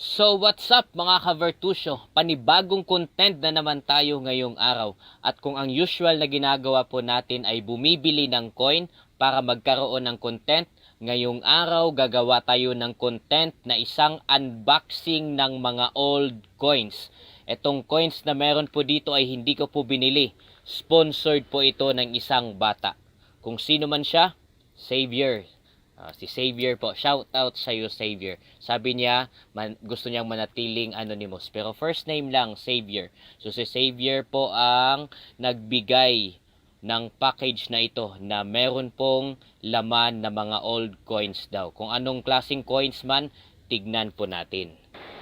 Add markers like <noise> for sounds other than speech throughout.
So what's up mga ka-Vertusio? Panibagong content na naman tayo ngayong araw. At kung ang usual na ginagawa po natin ay bumibili ng coin para magkaroon ng content, ngayong araw gagawa tayo ng content na isang unboxing ng mga old coins. Etong coins na meron po dito ay hindi ko po binili. Sponsored po ito ng isang bata. Kung sino man siya, Savior. Ah, si Xavier po. Shout out sa iyo, Xavier. Sabi niya, man, gusto niyang manatiling anonymous. Pero first name lang, Xavier. So si Xavier po ang nagbigay ng package na ito na meron pong laman na mga old coins daw. Kung anong klaseng coins man, tignan po natin.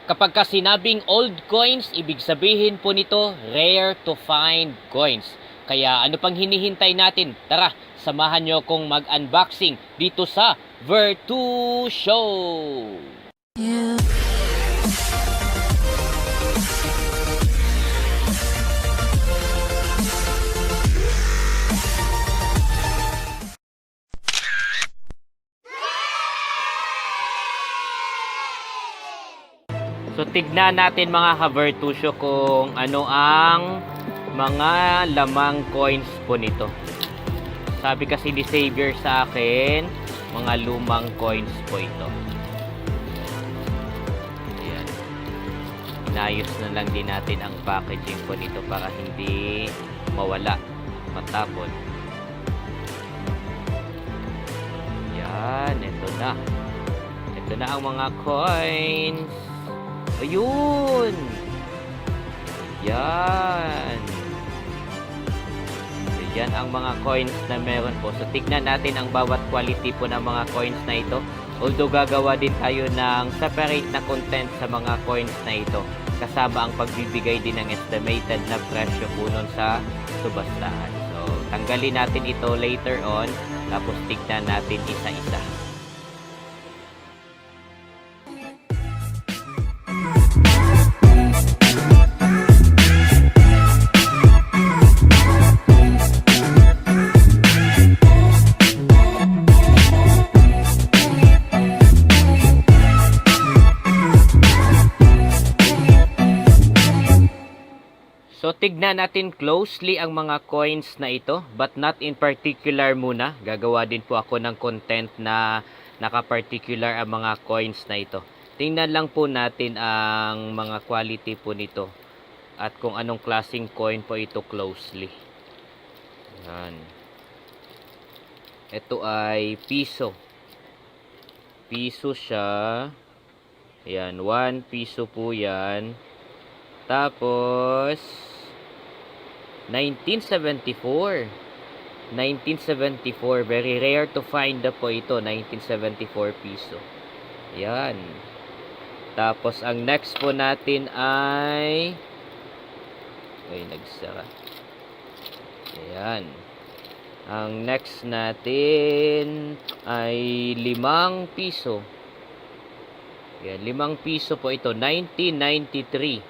Kapag ka sinabing old coins, ibig sabihin po nito rare to find coins. Kaya ano pang hinihintay natin? Tara, samahan nyo akong mag-unboxing dito sa Vertu Show! So tignan natin mga ka-Vertusio kung ano ang mga lamang coins po nito. Sabi kasi ni Xavier sa akin, mga lumang coins po ito. Ayan. Inayos na lang din natin ang packaging po nito para hindi mawala, matapon. Yan, ito na. Ito na ang mga coins. Ayun! Yan! Yan ang mga coins na meron po. So, tignan natin ang bawat quality po ng mga coins na ito. Although, gagawa din tayo ng separate na content sa mga coins na ito. Kasama ang pagbibigay din ng estimated na presyo po nun sa subastahan. So, tanggalin natin ito later on. Tapos, tignan natin isa-isa. Tignan natin closely ang mga coins na ito but not in particular muna. Gagawa din po ako ng content na naka-particular ang mga coins na ito. Tingnan lang po natin ang mga quality po nito at kung anong klaseng coin po ito closely. Yan. Ito ay piso. Piso siya. Yan, 1 piso po yan. Tapos, 1974. 1974. Very rare to find na po ito. 1974 piso. Yan. Tapos, ang next po natin ay... Ay, nagsara. Ayan. Ang next natin ay limang piso. Yan, limang piso po ito. 1993.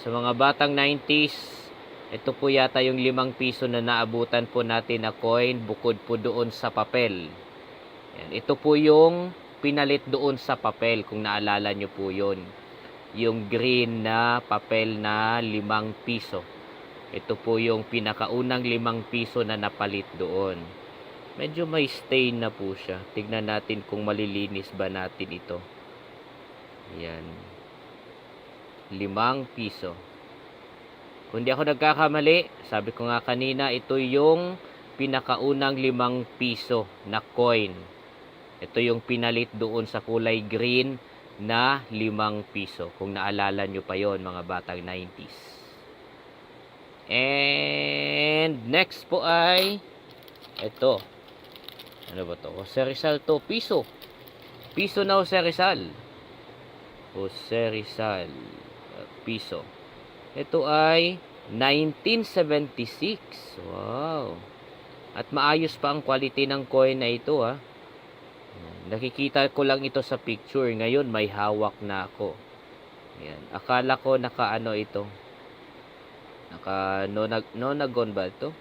Sa mga batang 90s, ito po yata yung limang piso na naabutan po natin na coin bukod po doon sa papel. Yan, ito po yung pinalit doon sa papel kung naalala nyo po yun. Yung green na papel na limang piso. Ito po yung pinakaunang limang piso na napalit doon. Medyo may stain na po siya. Tignan natin kung malilinis ba natin ito. Yan. Limang piso. Kung di ako nagkakamali, sabi ko nga kanina, ito yung pinakaunang limang piso na coin. Ito yung pinalit doon sa kulay green na limang piso. Kung naalala nyo pa yon mga batang 90s. And next po ay ito. Ano ba to? Jose Rizal to. Piso. Piso na Jose Rizal. Jose Rizal. Piso. Ito ay 1976. Wow. At maayos pa ang quality ng coin na ito ha. Nakikita ko lang ito sa picture. Ngayon may hawak na ako. Yan. Akala ko nakaano ito. Naka nonag nonagon ba ito?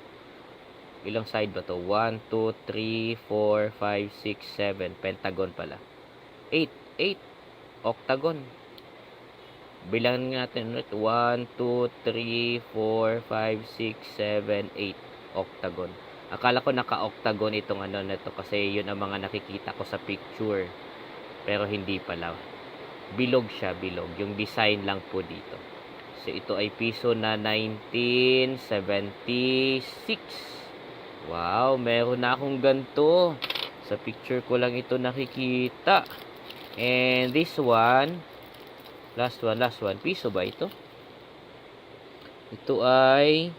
Ilang side ba to? 1, 2, 3, 4, 5, 6, 7. Pentagon pala. 8. 8. octagon. Bilang natin ulit. 1, 2, 3, 4, 5, 6, 7, 8. Octagon. Akala ko naka-octagon itong ano na to kasi yun ang mga nakikita ko sa picture. Pero hindi pala. Bilog siya, bilog. Yung design lang po dito. So ito ay piso na 1976. Wow, meron na akong ganto. Sa picture ko lang ito nakikita. And this one, last one, last one. Piso ba ito? Ito ay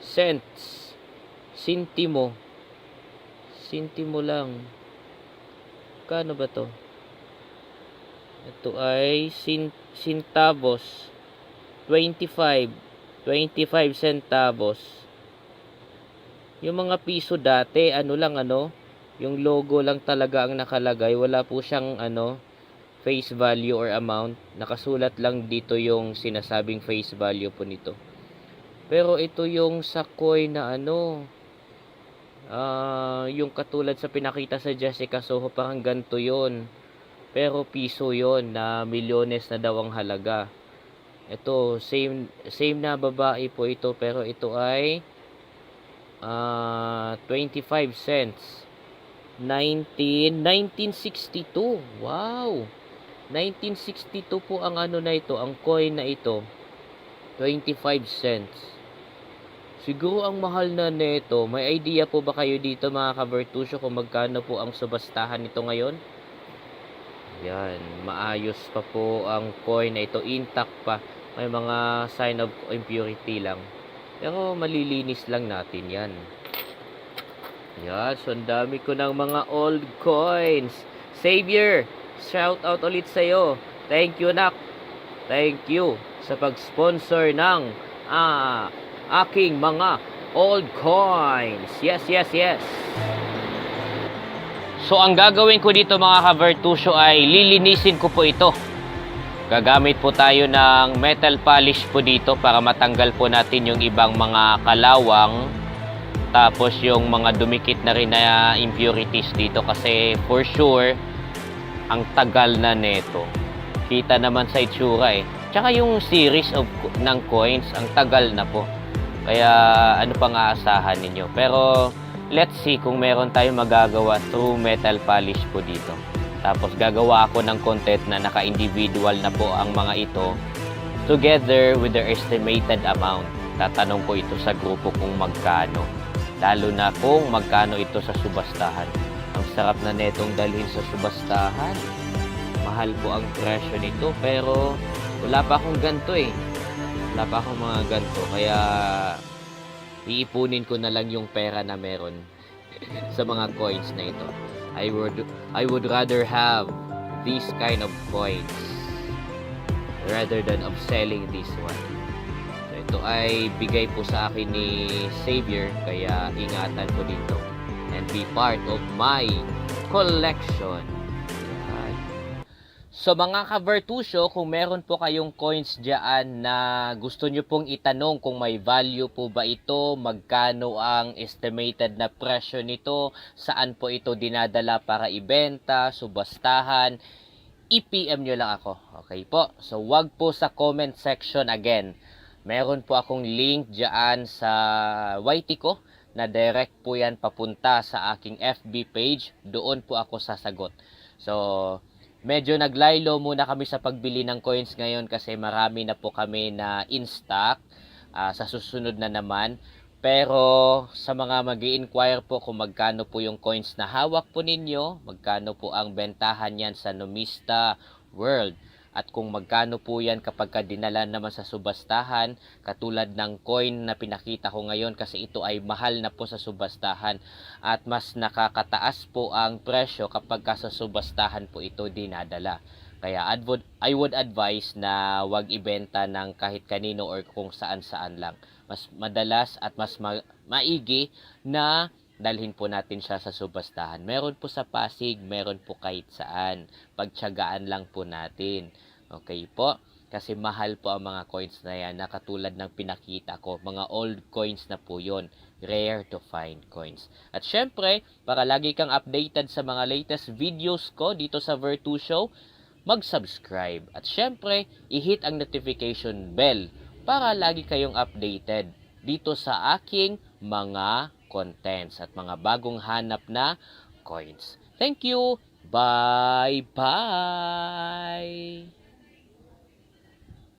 cents. Sintimo. Sintimo lang. Kano ba to? Ito ay sin centavos. 25. 25 centavos. Yung mga piso dati, ano lang ano, yung logo lang talaga ang nakalagay. Wala po siyang ano, face value or amount. Nakasulat lang dito yung sinasabing face value po nito. Pero ito yung sa coin na ano, ah yung katulad sa pinakita sa Jessica Soho, parang ganito yon Pero piso yon na milyones na daw ang halaga. Ito, same, same na babae po ito, pero ito ay ah 25 cents. 19, 1962. Wow! 1962 po ang ano na ito, ang coin na ito. 25 cents. Siguro ang mahal na nito, may idea po ba kayo dito mga kabertusyo kung magkano po ang subastahan nito ngayon? Yan, maayos pa po ang coin na ito, intact pa. May mga sign of impurity lang. Pero malilinis lang natin yan. Yan, so ang dami ko ng mga old coins. Savior, shout out ulit sa'yo. Thank you, Nak. Thank you sa pag-sponsor ng ah, aking mga old coins. Yes, yes, yes. So, ang gagawin ko dito mga kavertusyo ay lilinisin ko po ito. Gagamit po tayo ng metal polish po dito para matanggal po natin yung ibang mga kalawang. Tapos yung mga dumikit na rin na impurities dito kasi for sure, ang tagal na neto. Kita naman sa itsura eh. Tsaka yung series of ng coins, ang tagal na po. Kaya ano pang aasahan ninyo. Pero let's see kung meron tayong magagawa through metal polish po dito. Tapos gagawa ako ng content na naka-individual na po ang mga ito together with their estimated amount. Tatanong ko ito sa grupo kung magkano. Lalo na kung magkano ito sa subastahan. Ang sarap na netong dalhin sa subastahan. Mahal po ang presyo nito pero wala pa akong ganto eh. Wala pa akong mga ganto kaya iipunin ko na lang yung pera na meron <laughs> sa mga coins na ito. I would I would rather have these kind of coins rather than of selling this one. Ito ay bigay po sa akin ni Xavier kaya ingatan ko dito and be part of my collection. So mga kavertusyo, kung meron po kayong coins dyan na gusto nyo pong itanong kung may value po ba ito, magkano ang estimated na presyo nito, saan po ito dinadala para ibenta, subastahan, i-PM nyo lang ako. Okay po? So wag po sa comment section again. Meron po akong link dyan sa YT ko na direct po yan papunta sa aking FB page. Doon po ako sasagot. So, medyo naglaylo muna kami sa pagbili ng coins ngayon kasi marami na po kami na in stock Ah, sa susunod na naman. Pero sa mga mag inquire po kung magkano po yung coins na hawak po ninyo, magkano po ang bentahan yan sa Numista World. At kung magkano po yan kapag ka dinala naman sa subastahan, katulad ng coin na pinakita ko ngayon kasi ito ay mahal na po sa subastahan at mas nakakataas po ang presyo kapag ka sa subastahan po ito dinadala. Kaya I would advise na wag ibenta ng kahit kanino or kung saan-saan lang. Mas madalas at mas ma- maigi na dalhin po natin siya sa subastahan. Meron po sa Pasig, meron po kahit saan. Pagtsagaan lang po natin. Okay po. kasi mahal po ang mga coins na yan na katulad ng pinakita ko. Mga old coins na po yon Rare to find coins. At syempre, para lagi kang updated sa mga latest videos ko dito sa Virtu Show, mag-subscribe. At syempre, i-hit ang notification bell para lagi kayong updated dito sa aking mga contents at mga bagong hanap na coins. Thank you! Bye-bye!